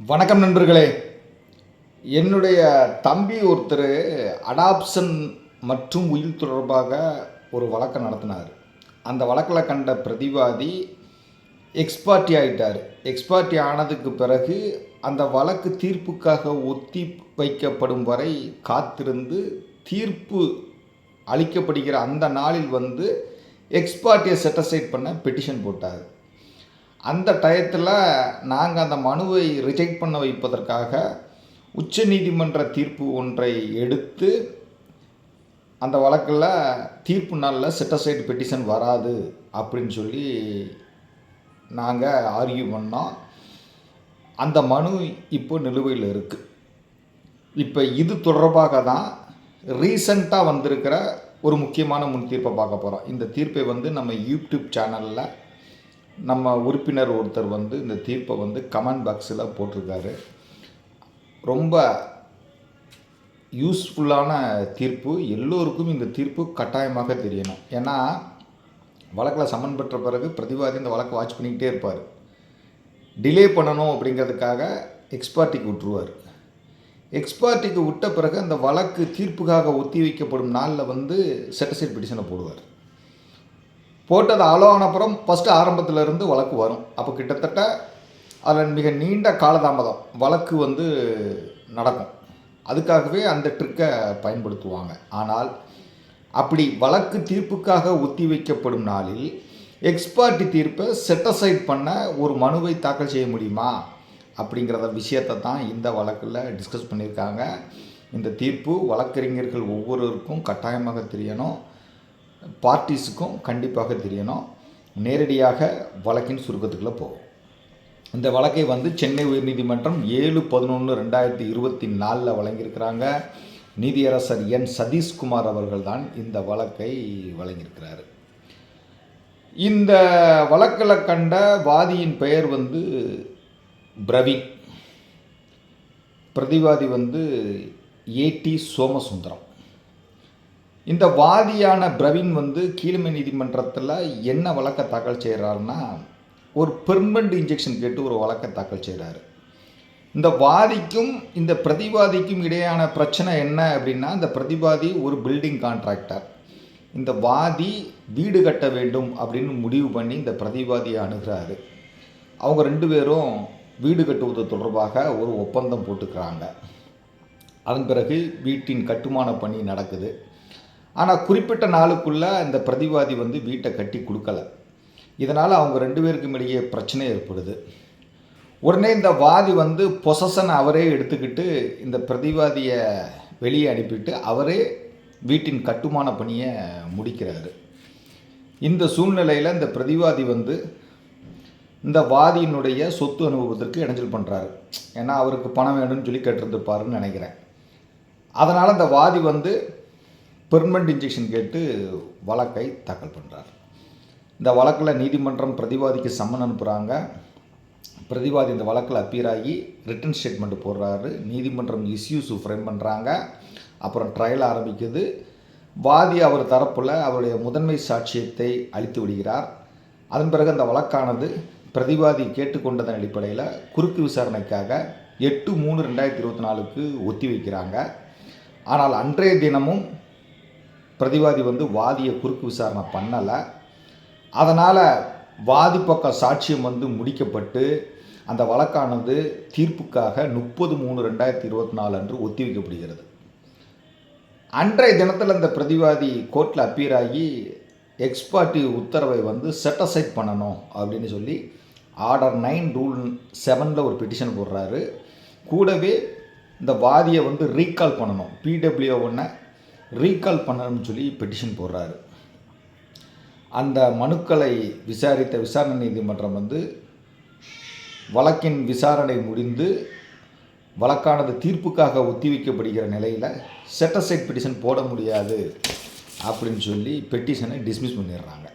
வணக்கம் நண்பர்களே. என்னுடைய தம்பி ஒருத்தர் அடாப்ஷன் மற்றும் உயிர் தொடர்பாக ஒரு வழக்கை நடத்தினார். அந்த வழக்கில் கண்ட பிரதிவாதி எக்ஸ்பார்ட்டி ஆகிட்டார் எக்ஸ்பார்ட்டி ஆனதுக்கு பிறகு அந்த வழக்கு தீர்ப்புக்காக ஒத்தி வைக்கப்படும் வரை காத்திருந்து தீர்ப்பு அளிக்கப்படுகிற அந்த நாளில் வந்து எக்ஸ்பார்ட்டியை செட்டசைட் பண்ண பெட்டிஷன் போட்டார். அந்த டயத்தில் நாங்கள் அந்த மனுவை ரிஜெக்ட் பண்ண வைப்பதற்காக உச்ச நீதிமன்ற தீர்ப்பு ஒன்றை எடுத்து அந்த வழக்கில் தீர்ப்பு நாளில் செட்டசைட் பெட்டிஷன் வராது அப்படின்னு சொல்லி நாங்கள் ஆர்கியூ பண்ணோம். அந்த மனு இப்போ நிலுவையில் இருக்குது இப்போ இது தொடர்பாக தான் ரீசண்டாக வந்திருக்கிற ஒரு முக்கியமான முன் தீர்ப்பை பார்க்க போகிறோம் இந்த தீர்ப்பை வந்து நம்ம யூடியூப் சேனலில் நம்ம உறுப்பினர் ஒருத்தர் வந்து இந்த தீர்ப்பை வந்து கமெண்ட் பாக்ஸில் போட்டிருக்காரு. ரொம்ப யூஸ்ஃபுல்லான தீர்ப்பு. எல்லோருக்கும் இந்த தீர்ப்பு கட்டாயமாக தெரியணும். ஏன்னா வழக்கில் சம்மன் பெற்ற பிறகு பிரதிவாதி இந்த வழக்கை வாட்ச் பண்ணிக்கிட்டே இருப்பார். டிலே பண்ணணும் அப்படிங்கிறதுக்காக எக்ஸ்பார்ட்டிக்கு விட்டுருவார். எக்ஸ்பார்ட்டிக்கு விட்ட பிறகு அந்த வழக்கு தீர்ப்புக்காக ஒத்தி வைக்கப்படும் நாளில் வந்து செட்டசைட் பிடிஷனை போடுவார். போட்டது ஆலோ ஆனப்புறம் ஃபஸ்ட்டு ஆரம்பத்தில் இருந்து வழக்கு வரும். அப்போ கிட்டத்தட்ட அதில் மிக நீண்ட காலதாமதம் வழக்கு வந்து நடக்கும். அதுக்காகவே அந்த ட்ரிக்கை பயன்படுத்துவாங்க. ஆனால் அப்படி வழக்கு தீர்ப்புக்காக ஒத்தி வைக்கப்படும் நாளில் எக்ஸ்பார்ட்டி தீர்ப்பை செட்டசைட் பண்ண ஒரு மனுவை தாக்கல் செய்ய முடியுமா? அப்படிங்கிறத விஷயத்தை தான் இந்த வழக்கில் டிஸ்கஸ் பண்ணியிருக்காங்க. இந்த தீர்ப்பு வழக்கறிஞர்கள் ஒவ்வொருவருக்கும் கட்டாயமாக தெரியணும். பார்ட்டிஸுக்கும் கண்டிப்பாக தெரியணும். நேரடியாக வழக்கின் சுருக்கத்துக்குள்ளே போகும். இந்த வழக்கை வந்து சென்னை உயர்நீதிமன்றம் ஏழு பதினொன்று ரெண்டாயிரத்தி இருபத்தி நாலில் வழங்கியிருக்கிறாங்க. நீதியரசர் என். சதீஷ்குமார் அவர்கள் தான் இந்த வழக்கை வழங்கியிருக்கிறார். இந்த வழக்கில் கண்ட வாதியின் பெயர் வந்து பிரவீன் பிரதிவாதி வந்து ஏடி சோமசுந்தரம். இந்த வாதியான பிரவீன் வந்து கீழ்மை நீதிமன்றத்தில் என்ன வழக்கை தாக்கல் செய்கிறாருன்னா ஒரு பெர்மனண்ட் இன்ஜெக்ஷன் கேட்டு ஒரு வழக்கை தாக்கல் செய்கிறாரு இந்த வாதிக்கும் இந்த பிரதிவாதிக்கும் இடையான பிரச்சனை என்ன அப்படின்னா இந்த பிரதிவாதி ஒரு பில்டிங் கான்ட்ராக்டர் இந்த வாதி வீடு கட்ட வேண்டும் அப்படின்னு முடிவு பண்ணி இந்த பிரதிவாதியை அணுகிறாரு. அவங்க ரெண்டு பேரும் வீடு கட்டுவது தொடர்பாக ஒரு ஒப்பந்தம் போட்டுக்கிறாங்க. அதன் பிறகு வீட்டின் கட்டுமான பணி நடக்குது. ஆனால் குறிப்பிட்ட நாளுக்குள்ளே இந்த பிரதிவாதி வந்து வீட்டை கட்டி கொடுக்கல. இதனால் அவங்க ரெண்டு பேருக்கும் இடையே பிரச்சனை ஏற்படுது. உடனே இந்த வாதி வந்து பொசசன் அவரே எடுத்துக்கிட்டு இந்த பிரதிவாதியை வெளியே அனுப்பிட்டு அவரே வீட்டின் கட்டுமான பணியை முடிக்கிறாரு. இந்த சூழ்நிலையில் இந்த பிரதிவாதி வந்து இந்த வாதியினுடைய சொத்து அனுபவத்திற்கு இடைஞ்சல் பண்ணுறாரு ஏன்னா அவருக்கு பணம் வேணும்னு சொல்லி கேட்டிருந்துருப்பாருன்னு நினைக்கிறேன். அதனால் இந்த வாதி வந்து பெர்மனண்ட் இன்ஜெக்ஷன் கேட்டு வழக்கை தாக்கல் பண்ணுறார் இந்த வழக்கில் நீதிமன்றம் பிரதிவாதிக்கு சம்மன் அனுப்புகிறாங்க பிரதிவாதி இந்த வழக்கில் அப்பீர் ஆகி ரிட்டன் ஸ்டேட்மெண்ட் போடுறாரு. நீதிமன்றம் இஸ்யூஸ் ஃப்ரேம் பண்ணுறாங்க அப்புறம் ட்ரையல் ஆரம்பிக்குது. வாதி அவர் தரப்பில் அவருடைய முதன்மை சாட்சியத்தை அளித்து விடுகிறார். அதன் பிறகு அந்த வழக்கானது பிரதிவாதி கேட்டுக்கொண்டதன் அடிப்படையில் குறுக்கு விசாரணைக்காக எட்டு மூணு ரெண்டாயிரத்தி இருபத்தி நாலுக்கு ஒத்தி வைக்கிறாங்க. ஆனால் அன்றைய தினமும் பிரதிவாதி வந்து வாதியை குறுக்கு விசாரணை பண்ணலை. அதனால் வாதி பக்க சாட்சியம் வந்து முடிக்கப்பட்டு அந்த வழக்கானது தீர்ப்புக்காக முப்பது மூணு ரெண்டாயிரத்தி இருபத்தி நாலு அன்று ஒத்திவைக்கப்படுகிறது அன்றைய தினத்தில் இந்த பிரதிவாதி கோர்ட்டில் அப்பீர் ஆகி எக்ஸ்பார்ட்டி உத்தரவை வந்து செட்டசைட் பண்ணணும் அப்படின்னு சொல்லி ஆர்டர் நைன் ரூல் செவனில் ஒரு பெட்டிஷன் போடுறாரு. கூடவே இந்த வாதியை வந்து ரீகால் பண்ணணும். பிடபிள்யூ ஒன்றை ரீகால் பண்ணணும்னு சொல்லி பெட்டிஷன் போடுறாரு. அந்த மனுக்களை விசாரித்த விசாரணை நீதிமன்றம் வந்து வழக்கின் விசாரணை முடிந்து வழக்கானது தீர்ப்புக்காக ஒத்திவைக்கப்படுகிற நிலையில் செட்டசைட் பெட்டிஷன் போட முடியாது அப்படின்னு சொல்லி பெட்டிஷனை டிஸ்மிஸ் பண்ணிடுறாங்க.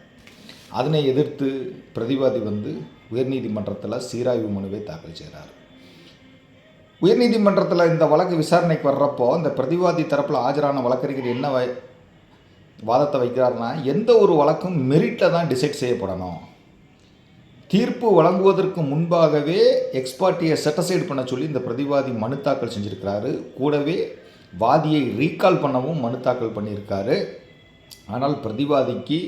அதனை எதிர்த்து பிரதிவாதி வந்து உயர்நீதிமன்றத்தில் சீராய்வு மனுவை தாக்கல் செய்கிறார் உயர்நீதிமன்றத்தில் இந்த வழக்கு விசாரணைக்கு வர்றப்போ இந்த பிரதிவாதி தரப்பில் ஆஜரான வழக்கறிஞர் என்ன வாதத்தை வைக்கிறாருன்னா எந்த ஒரு வழக்கும் மெரிட்டில் தான் டிசைட் செய்யப்படணும். தீர்ப்பு வழங்குவதற்கு முன்பாகவே எக்ஸ்பார்ட்டியை செட்டசைடு பண்ண சொல்லி இந்த பிரதிவாதி மனு தாக்கல் செஞ்சுருக்கிறாரு. கூடவே வாதியை ரீகால் பண்ணவும் மனு தாக்கல் பண்ணியிருக்காரு. ஆனால் பிரதிவாதிக்கு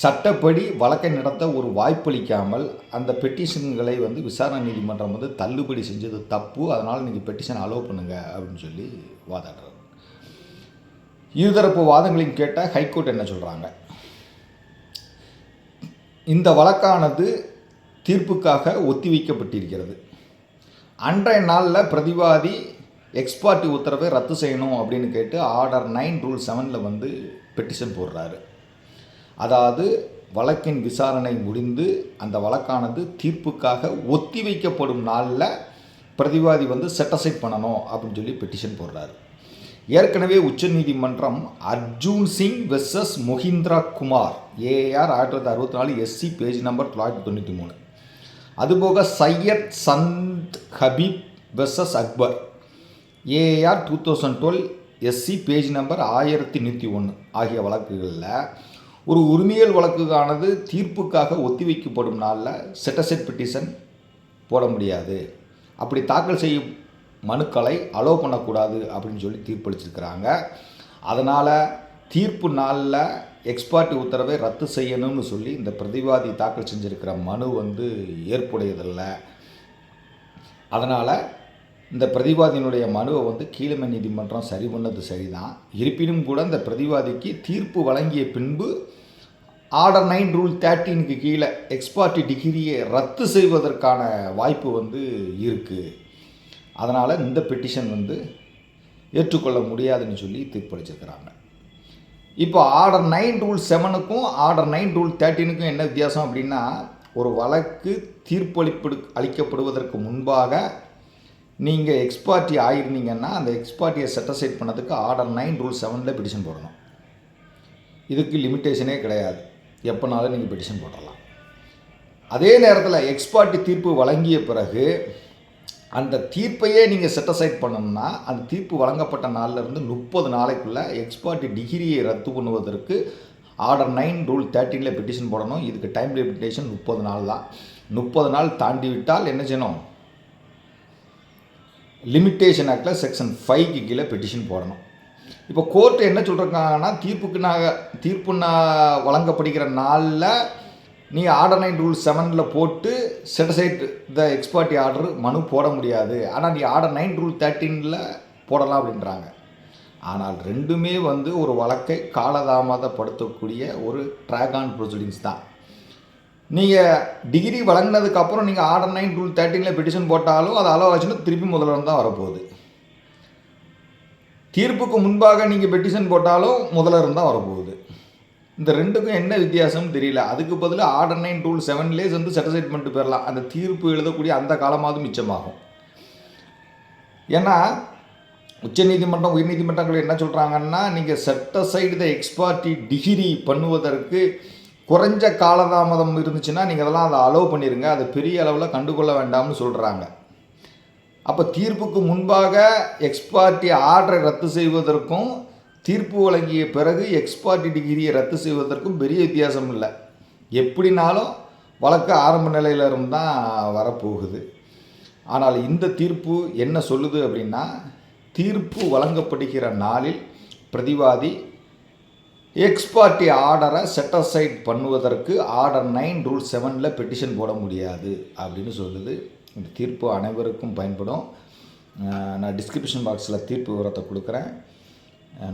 சட்டப்படி வழக்கை நடத்த ஒரு வாய்ப்பளிக்காமல் அந்த பெட்டிஷன்களை வந்து விசாரணை நீதிமன்றம் வந்து தள்ளுபடி செஞ்சது தப்பு. அதனால் நீங்கள் பெட்டிஷன் அலோவ் பண்ணுங்க அப்படின்னு சொல்லி வாதாடுறாரு இருதரப்பு வாதங்களையும் கேட்டால் ஹைகோர்ட் என்ன சொல்கிறாங்க இந்த வழக்கானது தீர்ப்புக்காக ஒத்திவைக்கப்பட்டிருக்கிறது. அன்றைய நாளில் பிரதிவாதி எக்ஸ்பார்ட்டி உத்தரவை ரத்து செய்யணும் அப்படின்னு கேட்டு ஆர்டர் நைன் ரூல் செவனில் வந்து பெட்டிஷன் போடுறாரு. அதாவது வழக்கின் விசாரணை முடிந்து அந்த வழக்கானது தீர்ப்புக்காக ஒத்திவைக்கப்படும் நாளில் பிரதிவாதி வந்து செட்டசைட் பண்ணணும் அப்படின்னு சொல்லி பெட்டிஷன் போடுறாரு. ஏற்கனவே உச்சநீதிமன்றம் அர்ஜுன் சிங் வெர்சஸ் மொஹிந்திரா குமார் ஏஆர் ஆயிரத்தி தொள்ளாயிரத்தி அறுபத்தி நாலு எஸ்சி பேஜ் நம்பர் தொள்ளாயிரத்தி தொண்ணூற்றி மூணு. அதுபோக Syed Chand Habib versus Akbar AR two thousand twelve SC page number ஆயிரத்தி நூற்றி ஒன்று ஆகிய வழக்குகளில் ஒரு உரிமையல் வழக்குக்கானது தீர்ப்புக்காக ஒத்திவைக்கப்படும் நாளில் செட்டசெட் பெட்டிஷன் போட முடியாது. அப்படி தாக்கல் செய்யும் மனுக்களை அலோவ் பண்ணக்கூடாது அப்படின்னு சொல்லி தீர்ப்பளிச்சிருக்கிறாங்க. அதனால் தீர்ப்பு நாளில் எக்ஸ்பார்ட்டி உத்தரவை ரத்து செய்யணும்னு சொல்லி இந்த பிரதிவாதி தாக்கல் செஞ்சுருக்கிற மனு வந்து ஏற்புடையதில்லை. அதனால் இந்த பிரதிவாதியினுடைய மனுவை வந்து கீழமை நீதிமன்றம் சரி பண்ணது சரிதான். இருப்பினும் கூட இந்த பிரதிவாதிக்கு தீர்ப்பு வழங்கிய பின்பு ஆர்டர் நைன் ரூல் தேர்ட்டீனுக்கு கீழே எக்ஸ்பார்ட்டி டிகிரியை ரத்து செய்வதற்கான வாய்ப்பு வந்து இருக்குது அதனால் இந்த பெட்டிஷன் வந்து ஏற்றுக்கொள்ள முடியாதுன்னு சொல்லி தீர்ப்பளிச்சிருக்கிறாங்க. இப்போ ஆர்டர் நைன் ரூல் செவனுக்கும் ஆர்டர் நைன் ரூல் தேர்ட்டீனுக்கும் என்ன வித்தியாசம் அப்படின்னா ஒரு வழக்கு தீர்ப்பளிப்படு அளிக்கப்படுவதற்கு முன்பாக நீங்கள் எக்ஸ்பார்ட்டி ஆகிருந்தீங்கன்னா அந்த எக்ஸ்பார்ட்டியை செட்டசைட் பண்ணதுக்கு ஆர்டர் நைன் ரூல் செவனில் பெட்டிஷன் போடணும். இதுக்கு லிமிட்டேஷனே கிடையாது. எப்போனாலும் நீங்கள் பெட்டிஷன் போடலாம். அதே நேரத்தில் எக்ஸ்பார்ட்டி தீர்ப்பு வழங்கிய பிறகு அந்த தீர்ப்பையே நீங்கள் செட்டசைட் பண்ணணும்னா அந்த தீர்ப்பு வழங்கப்பட்ட நாளிலிருந்து முப்பது நாளைக்குள்ளே எக்ஸ்பார்ட்டி டிகிரியை ரத்து பண்ணுவதற்கு ஆர்டர் நைன் ரூல் தேர்ட்டீனில் பெட்டிஷன் போடணும். இதுக்கு டைம் லிமிட்டேஷன் முப்பது நாள் தான் முப்பது நாள் தாண்டி விட்டால் என்ன செய்யணும்? லிமிட்டேஷன் ஆக்டில் செக்ஷன் ஃபைவ்க்கு கீழே பெட்டிஷன் போடணும். இப்போ கோர்ட்டு என்ன சொல்கிறாங்கன்னா தீர்ப்புக்கு நாங்கள் தீர்ப்பு நான் வழங்கப்படுகிற நாளில் நீ ஆர்டர் நைன் ரூல் செவனில் போட்டு செட்டசைட் த எக்ஸ்பார்ட்டி ஆர்டர் மனு போட முடியாது. ஆனால் நீ ஆர்டர் நைன் ரூல் தேர்ட்டீனில் போடலாம் அப்படின்றாங்க. ஆனால் ரெண்டுமே வந்து ஒரு வழக்கை காலதாமதப்படுத்தக்கூடிய ஒரு ட்ராக் ஆன் ப்ரொசீடிங்ஸ் தான். நீங்கள் டிகிரி வழங்கினதுக்கப்புறம் நீங்கள் ஆர்டர் நைன் ரூல் தேர்ட்டீனில் பெட்டிஷன் போட்டாலும் அது அலோவ் ஆச்சுன்னா திருப்பி முதல்ல தான் வரப்போகுது. தீர்ப்புக்கு முன்பாக நீங்கள் பெட்டிஷன் போட்டாலும் முதல்ல தான் வரப்போகுது. இந்த ரெண்டுக்கும் என்ன வித்தியாசம் தெரியல. அதுக்கு பதிலாக ஆர்டர் நைன் ரூல் செவன்லேஸ் வந்து செட்டசைட் பண்ணிட்டு போயிடலாம் அந்த தீர்ப்பு எழுதக்கூடிய அந்த காலமாவது மிச்சமாகும். ஏன்னா உச்சநீதிமன்றம் உயர்நீதிமன்றங்கள் என்ன சொல்கிறாங்கன்னா நீங்கள் செட்டசைடு த எக்ஸ்பார்ட்டி டிகிரி பண்ணுவதற்கு குறைஞ்ச காலதாமதம் இருந்துச்சுன்னா நீங்கள் அதெல்லாம் அதை அலோவ் பண்ணிடுங்க அதை பெரிய அளவில் கண்டுகொள்ள வேண்டாம்னு சொல்கிறாங்க அப்போ தீர்ப்புக்கு முன்பாக எக்ஸ்பார்ட்டி ஆர்டரை ரத்து செய்வதற்கும் தீர்ப்பு வழங்கிய பிறகு எக்ஸ்பார்ட்டி டிகிரியை ரத்து செய்வதற்கும் பெரிய வித்தியாசம் இல்லை. எப்படினாலும் வழக்கு ஆரம்ப நிலையிலிருந்து தான் வரப்போகுது. ஆனால் இந்த தீர்ப்பு என்ன சொல்லுது அப்படின்னா தீர்ப்பு வழங்கப்படுகிற நாளில் பிரதிவாதி எக்ஸ்பார்ட்டி ஆர்டரை செட்டசைட் பண்ணுவதற்கு ஆர்டர் நைன் ரூல் செவனில் பெட்டிஷன் போட முடியாது அப்படின்னு சொல்லுது. இந்த தீர்ப்பு அனைவருக்கும் பயன்படும். நான் டிஸ்கிரிப்ஷன் பாக்ஸில் தீர்ப்பு விவரத்தை கொடுக்குறேன்.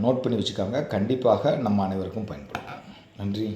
நோட் பண்ணி வச்சுக்காங்க. கண்டிப்பாக நம்ம அனைவருக்கும் பயன்படும். நன்றி.